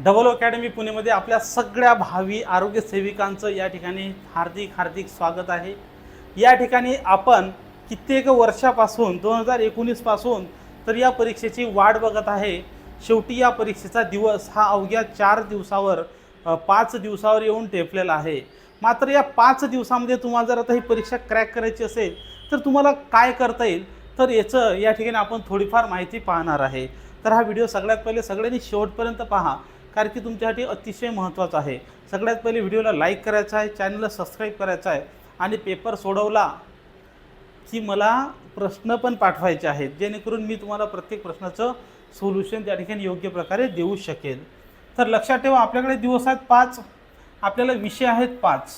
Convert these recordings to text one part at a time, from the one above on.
Double academy पुणेमध्ये आपल्या सगळ्या भावी आरोग्य सेविकांचं या ठिकाणी हार्दिक हार्दिक स्वागत आहे. या ठिकाणी आपण कित्येक वर्षापासून दोन हजार एकोणीसपासून तर या परीक्षेची वाट बघत आहे. शेवटी या परीक्षेचा दिवस हा अवघ्या चार दिवसावर पाच दिवसावर येऊन टेपलेला आहे. मात्र या पाच दिवसामध्ये तुम्हाला जर आता ही परीक्षा क्रॅक करायची असेल तर तुम्हाला काय करता येईल? तर याचं या ठिकाणी आपण थोडीफार माहिती पाहणार आहे. तर हा व्हिडिओ सगळ्यात पहिले सगळ्यांनी शेवटपर्यंत पहा. कारण की तुमच्यासाठी अतिशय महत्त्वाचं आहे. सगळ्यात पहिले व्हिडिओला लाईक करायचा आहे चॅनलला सबस्क्राईब करायचा आहे आणि पेपर सोडवला की मला प्रश्न पण पाठवायचे आहेत. जेणेकरून मी तुम्हाला प्रत्येक प्रश्नाचं सोल्युशन त्या ठिकाणी योग्य प्रकारे देऊ शकेल तर लक्षात ठेवा आपल्याकडे दिवस आहेत पाच. आपल्याला विषय आहेत पाच.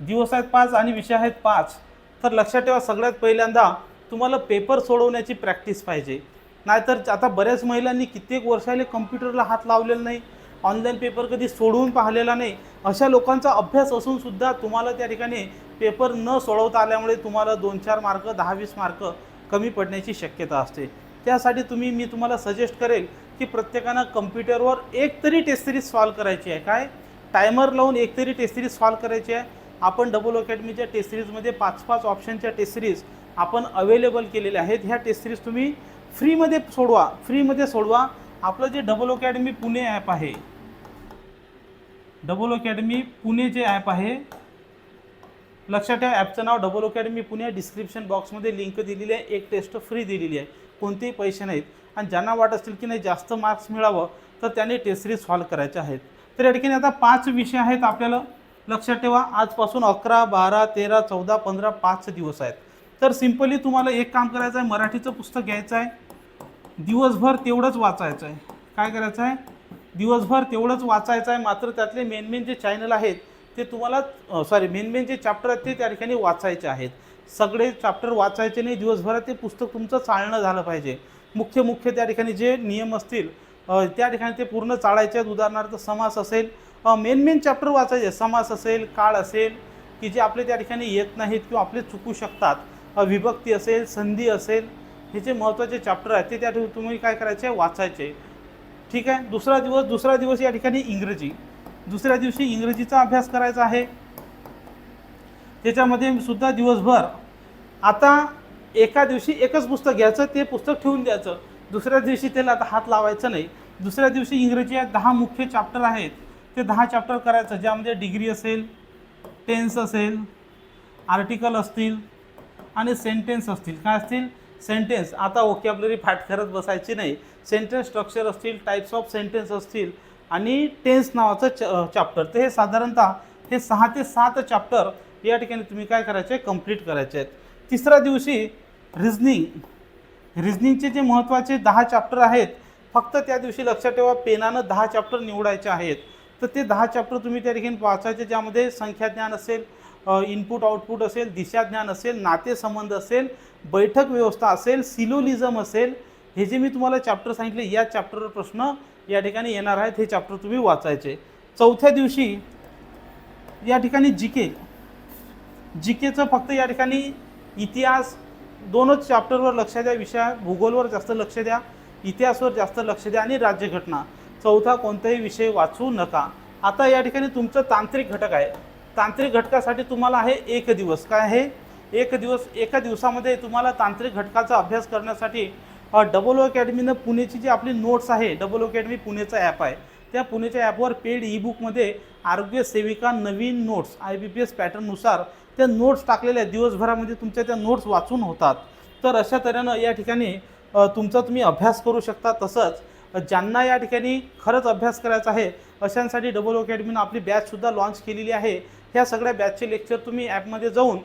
दिवस आहेत पाच आणि विषय आहेत पाच. तर लक्षात ठेवा सगळ्यात पहिल्यांदा तुम्हाला पेपर सोडवण्याची प्रॅक्टिस पाहिजे. नाहीतर आता बऱ्याच महिलांनी कित्येक वर्षाले कम्प्युटरला हात लावलेला नाही ऑनलाईन पेपर कधी सोडवून पाहिलेला नाही. अशा लोकांचा अभ्यास असून सुद्धा तुम्हाला त्या ठिकाणी पेपर न सोडवता आल्यामुळे तुम्हाला दोन चार मार्क दहा वीस मार्क कमी पडण्याची शक्यता असते. त्यासाठी तुम्ही मी तुम्हाला सजेस्ट करेल की प्रत्येकानं कम्प्युटरवर एक तरी टेस्ट सिरीज सॉल्व करायची आहे. काय? टायमर लावून एक तरी टेस्ट सिरीज सॉल्व करायची आहे. आपण डबल अकॅडमीच्या टेस्ट सिरीजमध्ये पाच पाच ऑप्शनच्या टेस्ट सिरीज आपण अवेलेबल केलेल्या आहेत. ह्या टेस्ट सिरीज तुम्ही फ्रीमध्ये सोडवा फ्रीमध्ये सोडवा. आपलं जे डबल अकॅडमी पुणे ॲप आहे डबल अकॅडमी पुणे जे ॲप आहे लक्षात ठेवा ॲपचं नाव डबल अकॅडमी पुणे डिस्क्रिप्शन बॉक्समध्ये लिंक दिलेली आहे एक टेस्ट फ्री दिलेली आहे. कोणतेही पैसे नाहीत. आणि ज्यांना वाटत असतील की नाही जास्त मार्क्स मिळावं तर त्यांनी टेस्ट सिरीज सॉल्व करायचे आहेत. तर या ठिकाणी आता पाच विषय आहेत आपल्याला. लक्षात ठेवा आजपासून अकरा बारा तेरा चौदा पंधरा पाच दिवस आहेत. तर सिम्पली तुम्हाला एक काम करायचं आहे मराठीचं पुस्तक घ्यायचं आहे दिवसभर तेवढंच वाचायचं आहे काय करायचं आहे दिवसभर तेवढंच वाचायचं आहे मात्र त्यातले मेन मेन जे चॅनल आहेत ते तुम्हाला सॉरी मेन मेन जे चॅप्टर आहेत ते त्या ठिकाणी वाचायचे आहेत. सगळे चॅप्टर वाचायचे नाही दिवसभरात ते पुस्तक तुमचं चालणं झालं पाहिजे. मुख्य मुख्य त्या ठिकाणी जे नियम असतील त्या ठिकाणी ते पूर्ण चाळायचे आहेत. उदाहरणार्थ समास असेल मेन मेन चॅप्टर वाचायचे. समास असेल काळ असेल की जे आपले त्या ठिकाणी येत नाहीत किंवा आपले चुकू शकतात. विभक्ती असेल संधी असेल हे जे महत्त्वाचे चॅप्टर आहेत ते त्या ठिकाणी तुम्ही काय करायचे? वाचायचे. ठीक आहे? दुसरा दिवस दुसरा दिवस या ठिकाणी इंग्रजी. दुसऱ्या दिवशी इंग्रजीचा अभ्यास करायचा आहे. त्याच्यामध्ये सुद्धा दिवसभर. आता एका दिवशी एकच पुस्तक घ्यायचं ते पुस्तक ठेवून द्यायचं. दुसऱ्या दिवशी त्याला आता हात लावायचं नाही. दुसऱ्या दिवशी इंग्रजी दहा मुख्य चॅप्टर आहेत. ते दहा चॅप्टर करायचं. ज्यामध्ये डिग्री असेल टेन्स असेल आर्टिकल असतील आणि सेंटेन्स असतील. काय असतील? सेंटेन्स. आता ओकॅबलरी फाट करत बसायची नाही. सेंटेन्स स्ट्रक्चर असतील टाईप्स ऑफ सेंटेन्स असतील आणि टेन्स नावाचं च चॅप्टर तर हे साधारणतः हे सहा ते सात चॅप्टर या ठिकाणी तुम्ही काय करायचे? कंप्लीट करायचे आहेत. तिसऱ्या दिवशी रिझनिंग रिझनिंगचे जे महत्त्वाचे दहा चॅप्टर आहेत फक्त त्या दिवशी लक्षात ठेवा पेनानं दहा चॅप्टर निवडायचे आहेत. तर ते दहा चॅप्टर तुम्ही त्या ठिकाणी वाचायचे ज्यामध्ये संख्याज्ञान असेल इनपुट आउटपुट असेल दिशाज्ञान असेल नातेसंबंध असेल बैठक व्यवस्था असेल सिलोलिझम असेल हे जे मी तुम्हाला चॅप्टर सांगितले या चॅप्टरवर प्रश्न या ठिकाणी येणार आहेत हे चॅप्टर तुम्ही वाचायचे. चौथ्या दिवशी या ठिकाणी जी के जी केचं फक्त या ठिकाणी इतिहास दोनच चॅप्टरवर लक्ष द्या विषया भूगोलवर जास्त लक्ष द्या इतिहासवर जास्त लक्ष द्या आणि राज्यघटना. चौथा कोणताही विषय वाचू नका. आता या ठिकाणी तुमचं तांत्रिक घटक आहे. तांत्रिक घटकासाठी तुम्हाला आहे एक दिवस. काय आहे? एक दिवस एका दिवसामध्ये तुम्हाला तांत्रिक घटकाचा अभ्यास करण्यासाठी डबल अकॅडमीनं पुणेची जी आपली नोट्स आहे डबल अकॅडमी पुणेचा ॲप आहे. त्या पुणेच्या ॲपवर पेड ई बुकमध्ये आरोग्य सेविका नवीन notes I B P S पॅटर्ननुसार त्या नोट्स टाकलेल्या दिवसभरामध्ये तुमच्या त्या नोट्स वाचून होतात. तर अशा तऱ्हेनं या ठिकाणी तुमचा तुम्ही अभ्यास करू शकता. तसंच ज्यांना या ठिकाणी खरंच अभ्यास करायचा आहे अशांसाठी डबल अकॅडमीनं आपली बॅचसुद्धा लॉन्च केलेली आहे. ह्या सगळ्या बॅचचे लेक्चर तुम्ही ॲपमध्ये जाऊन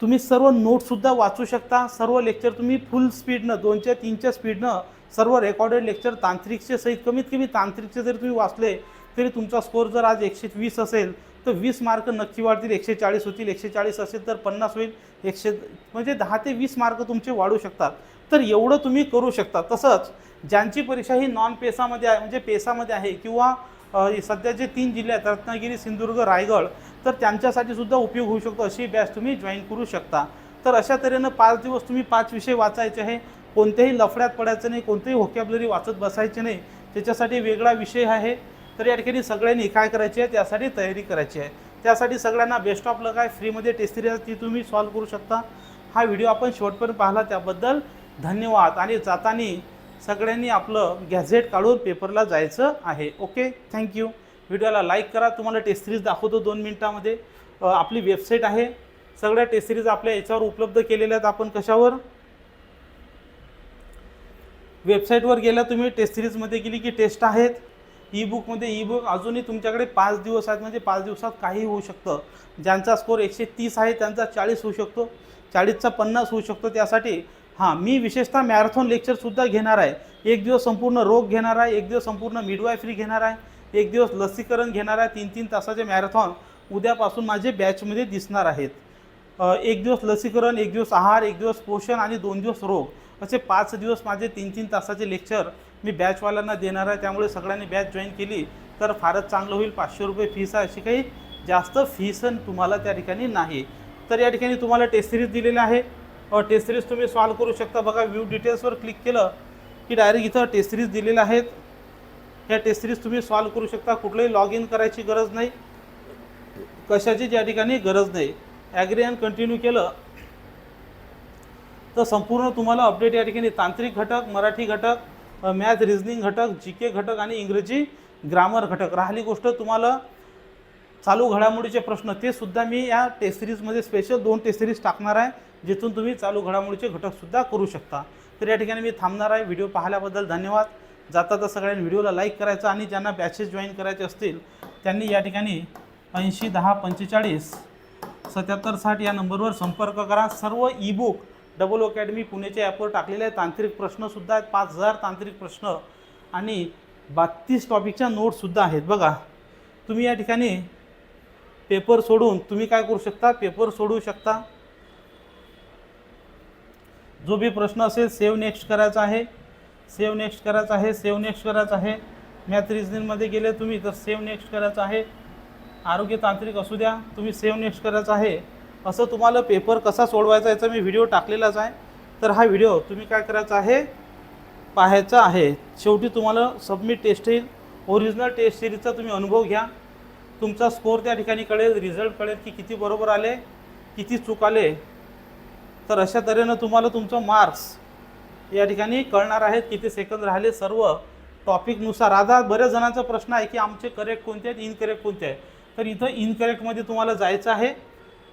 तुम्ही सर्व नोट्ससुद्धा वाचू शकता. सर्व लेक्चर तुम्ही फुल स्पीडनं दोनच्या तीनच्या स्पीडनं सर्व रेकॉर्डेड लेक्चर तांत्रिकचे सहित कमीत कमी तांत्रिकचे जरी तुम्ही वाचले तरी तुमचा स्कोर जर आज एकशे वीस असेल तर वीस मार्क नक्की वाढतील. एकशे चाळीस होतील एकशे चाळीस असेल तर पन्नास होईल. एकशे म्हणजे दहा ते वीस मार्क तुमचे वाढू शकतात. तर एवढं तुम्ही करू शकता. तसंच ज्यांची परीक्षा ही नॉन पेसामध्ये आहे म्हणजे पेसामध्ये आहे किंवा सध्या जे तीन जिल्हे आहेत रत्नागिरी सिंधुदुर्ग रायगड तर त्यांच्यासाठी सुद्धा उपयोग होऊ शकतो अशी बॅच तुम्ही जॉईन करू शकता. तर अशा तऱ्हेनं पाच दिवस तुम्ही पाच विषय वाचायचे आहे. कोणत्याही लफड्यात पडायचं नाही कोणतेही व्होकॅबलरी वाचत बसायचे नाही. त्याच्यासाठी वेगळा विषय आहे. तर या ठिकाणी सगळ्यांनी काय करायची आहे त्यासाठी तयारी करायची आहे. त्यासाठी सगळ्यांना बेस्ट ऑफ लग आहे. फ्रीमध्ये टेस्ट सिरीज ती तुम्ही सॉल्व करू शकता. हा व्हिडिओ आपण शेवटपर्यंत पाहिला त्याबद्दल धन्यवाद. आणि जाताना सगळ्यांनी आपलं गॅझेट काढून पेपरला जायचं आहे. ओके थँक्यू व्हिडिओला लाईक करा. तुम्हाला टेस्ट सिरीज दाखवतो दोन मिनटामध्ये. आपली वेबसाईट आहे. सगळ्या टेस्ट सिरीज आपल्या याच्यावर उपलब्ध केलेल्या आहेत आपण कशावर? वेबसाईटवर गेल्या तुम्ही टेस्ट सिरीजमध्ये गेली की टेस्ट आहेत. ई बुकमध्ये ई बुक अजूनही तुमच्याकडे पाच दिवस आहेत. म्हणजे पाच दिवसात काही होऊ शकतं. ज्यांचा स्कोर एकशे तीस आहे त्यांचा चाळीस होऊ शकतो. चाळीसचा पन्नास होऊ शकतो. त्यासाठी हां मी विशेषतः मॅरेथॉन लेक्चरसुद्धा घेणार आहे. एक दिवस संपूर्ण रोग घेणार आहे. एक दिवस संपूर्ण मिडवायफरी घेणार आहे. एक दिवस लसीकरण घेणाऱ्या तीन तीन तासाचे मॅरेथॉन उद्यापासून माझे बॅचमध्ये दिसणार आहेत. एक दिवस लसीकरण एक दिवस आहार एक दिवस पोषण आणि दोन दिवस रोग असे पाच दिवस माझे तीन तीन तासाचे लेक्चर मी बॅचवाल्यांना देणार आहे. त्यामुळे सगळ्यांनी बॅच जॉईन केली तर फारच चांगलं होईल. पाचशे रुपये फीस आहे अशी काही जास्त फीस तुम्हाला त्या ठिकाणी नाही. तर या ठिकाणी तुम्हाला टेस्ट सिरीज दिलेलं आहे. टेस्ट सिरीज तुम्ही सॉल्व करू शकता. बघा व्ह्यू डिटेल्सवर क्लिक केलं की डायरेक्ट इथं टेस्ट सिरीज दिलेल्या आहेत. ह्या टेस्ट सिरीज तुम्ही सॉल्व करू शकता. कुठलंही लॉग इन करायची गरज नाही. कशाची या ठिकाणी गरज नाही. ॲग्री अँड कंटिन्यू केलं तर संपूर्ण तुम्हाला अपडेट या ठिकाणी तांत्रिक घटक मराठी घटक मॅथ रिझनिंग घटक जी के घटक आणि इंग्रजी ग्रामर घटक. राहिली गोष्ट तुम्हाला चालू घडामोडीचे प्रश्न ते सुद्धा मी या टेस्ट सिरीजमध्ये स्पेशल दोन टेस्ट सिरीज टाकणार आहे जिथून तुम्ही चालू घडामोडीचे घटकसुद्धा करू शकता. तर या ठिकाणी मी थांबणार आहे. व्हिडिओ पाहिल्याबद्दल धन्यवाद. जाता तर सगळ्यांनी व्हिडिओला लाईक करायचं आणि ज्यांना बॅचेस जॉईन करायचे असतील त्यांनी या ठिकाणी ऐंशी दहा पंचेचाळीस सत्याहत्तर साठ या नंबरवर संपर्क करा. सर्व ई बुक डबल अकॅडमी पुणेच्या ॲपवर टाकलेले आहे तांत्रिक प्रश्नसुद्धा आहेत. पाच हजार तांत्रिक प्रश्न आणि बत्तीस टॉपिकच्या नोट्ससुद्धा आहेत. बघा तुम्ही या ठिकाणी पेपर सोडून तुम्ही काय करू शकता? पेपर सोडू शकता. जो बी प्रश्न असेल सेव्ह नेक्स्ट करायचा आहे. सेव्ह नेक्स्ट करायचं आहे सेव्ह नेक्स्ट करायचं आहे. मॅथ रिजनिंगमध्ये गेले तुम्ही तर सेव्ह नेक्स्ट करायचं आहे. आरोग्य तांत्रिक असू द्या तुम्ही सेव्ह नेक्स्ट करायचं आहे. असं तुम्हाला पेपर कसा सोडवायचा याचा मी व्हिडिओ टाकलेलाच आहे. तर हा व्हिडिओ तुम्ही काय करायचा आहे पाहायचा आहे. शेवटी तुम्हाला सबमिट टेस्ट येईल. ओरिजिनल टेस्ट सिरीजचा तुम्ही अनुभव घ्या. तुमचा स्कोर त्या ठिकाणी कळेल रिझल्ट कळेल की किती बरोबर आले किती चूक आले. तर अशा तऱ्हेनं तुम्हाला तुमचं मार्क्स या ठिकाणी कळणार आहेत किती सेकंद राहिले. सर्व टॉपिकनुसार आता बऱ्याच जणांचा प्रश्न आहे की आमचे करेक्ट कोणते आहेत इनकरेक्ट कोणते आहेत? तर इथं इनकरेक्टमध्ये तुम्हाला जायचं आहे.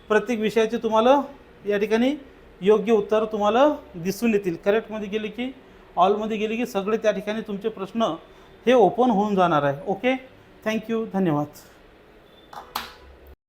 प्रत्येक विषयाचे तुम्हाला या ठिकाणी योग्य उत्तर तुम्हाला दिसून येतील. करेक्टमध्ये गेले की ऑलमध्ये गेले की सगळे त्या ठिकाणी तुमचे प्रश्न हे ओपन होऊन जाणार आहे. ओके थँक्यू धन्यवाद.